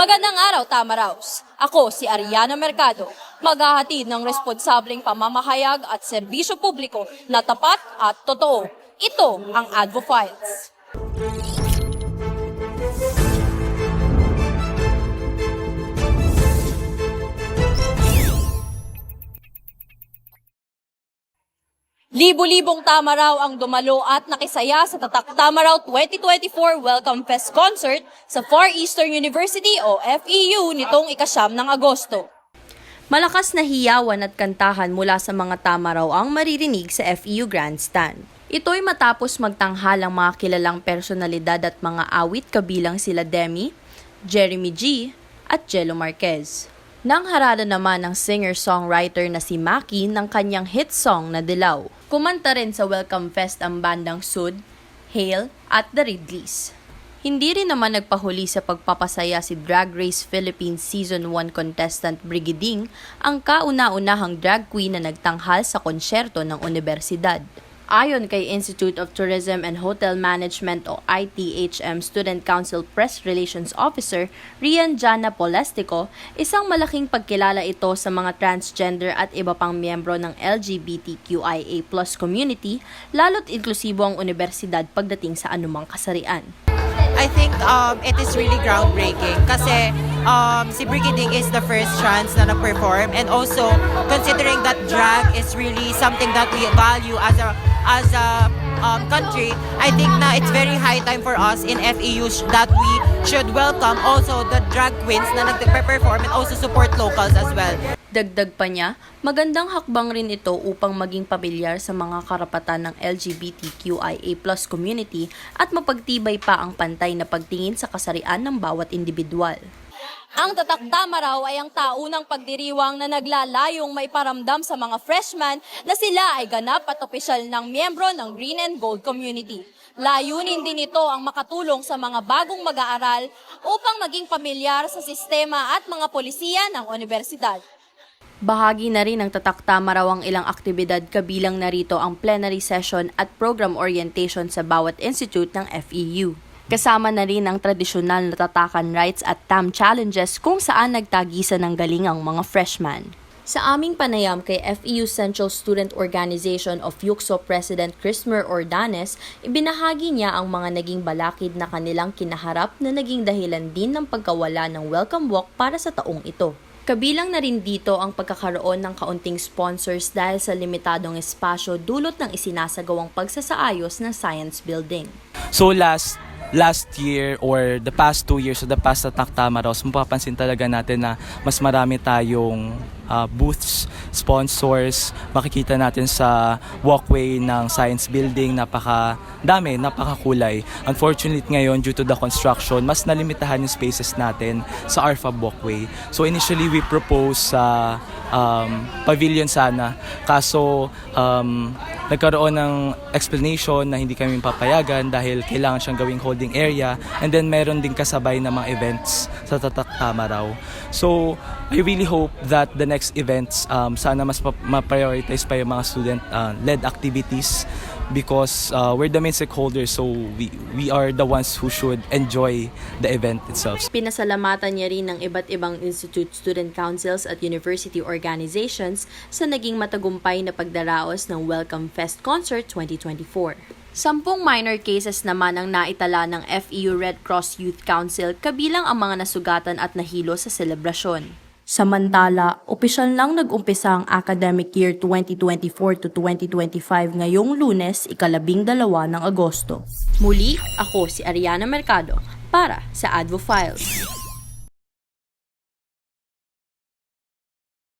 Magandang araw, Tamaraos. Ako si Ariana Mercado, maghahatid ng responsableng pamamahayag at serbisyo publiko na tapat at totoo. Ito ang Advo Files. Libo-libong Tamaraw ang dumalo at nakisaya sa Tatak Tamaraw 2024 Welcome Fest Concert sa Far Eastern University o FEU nitong ikasyam ng Agosto. Malakas na hiyawan at kantahan mula sa mga Tamaraw ang maririnig sa FEU Grandstand. Ito'y matapos magtanghal ang mga kilalang personalidad at mga awit kabilang sila Demi, Jeremy G, at Jello Marquez. Nang harada naman ng singer-songwriter na si Maki ng kanyang hit song na Dilaw. Kumanta rin sa Welcome Fest ang bandang Sud, Hale at The Ridleys. Hindi rin naman nagpahuli sa pagpapasaya si Drag Race Philippines Season 1 contestant Brigading ang kauna-unahang drag queen na nagtanghal sa konsyerto ng universidad. Ayon kay Institute of Tourism and Hotel Management o ITHM Student Council Press Relations Officer Rian Jana Polestico, isang malaking pagkilala ito sa mga transgender at iba pang miyembro ng LGBTQIA community, lalo't inklusibo ang universidad pagdating sa anumang kasarian. I think um, it is really groundbreaking kasi um, si Brigading is the first trans na nag-perform and also considering that drag is really something that we value as a as a um, country, I think na it's very high time for us in FEU that we should welcome also the drag queens na nag-perform and also support locals as well. Dagdag pa niya, magandang hakbang rin ito upang maging pamilyar sa mga karapatan ng LGBTQIA community at mapagtibay pa ang pantay na pagtingin sa kasarian ng bawat individual. Ang tatakdama raw ay ang taunang pagdiriwang na naglalayong may paramdam sa mga freshman na sila ay ganap at opisyal ng miyembro ng Green and Gold community. Layunin din ito ang makatulong sa mga bagong mag-aaral upang maging pamilyar sa sistema at mga polisiya ng universidad. Bahagi na rin ng tataktama raw ang ilang aktibidad kabilang narito ang plenary session at program orientation sa bawat institute ng FEU. Kasama na rin ang tradisyonal na tatakan rights at TAM challenges kung saan nagtagisan ng galing ang mga freshmen. Sa aming panayam kay FEU Central Student Organization of YUKSO President Chrismer Ordanes, ibinahagi niya ang mga naging balakid na kanilang kinaharap na naging dahilan din ng pagkawala ng welcome walk para sa taong ito. Kabilang na rin dito ang pagkakaroon ng kaunting sponsors dahil sa limitadong espasyo dulot ng isinasagawang pagsasaayos ng science building. So last last year or the past two years, so the past Attack Tamaros, mapapansin talaga natin na mas marami tayong uh, booths, sponsors, makikita natin sa walkway ng science building, napaka dami, napakakulay. Unfortunately ngayon, due to the construction, mas nalimitahan yung spaces natin sa RFAB walkway. So initially, we proposed sa um, pavilion sana. Kaso, um, nagkaroon ng explanation na hindi kami papayagan dahil kailangan siyang gawing holding area and then meron din kasabay na mga events sa Tatak Tamaraw. So, I really hope that the next events, um, sana mas ma-prioritize pa yung mga student-led activities because uh, we're the main stakeholders so we, we are the ones who should enjoy the event itself. Pinasalamatan niya rin ng iba't ibang institute student councils at university organizations sa naging matagumpay na pagdaraos ng Welcome Fest Concert 2024. Sampung minor cases naman ang naitala ng FEU Red Cross Youth Council kabilang ang mga nasugatan at nahilo sa selebrasyon. Samantala, opisyal nang nag-umpisa ang academic year 2024 to 2025 ngayong lunes, ikalabing dalawa ng Agosto. Muli, ako si Ariana Mercado para sa Advo Files.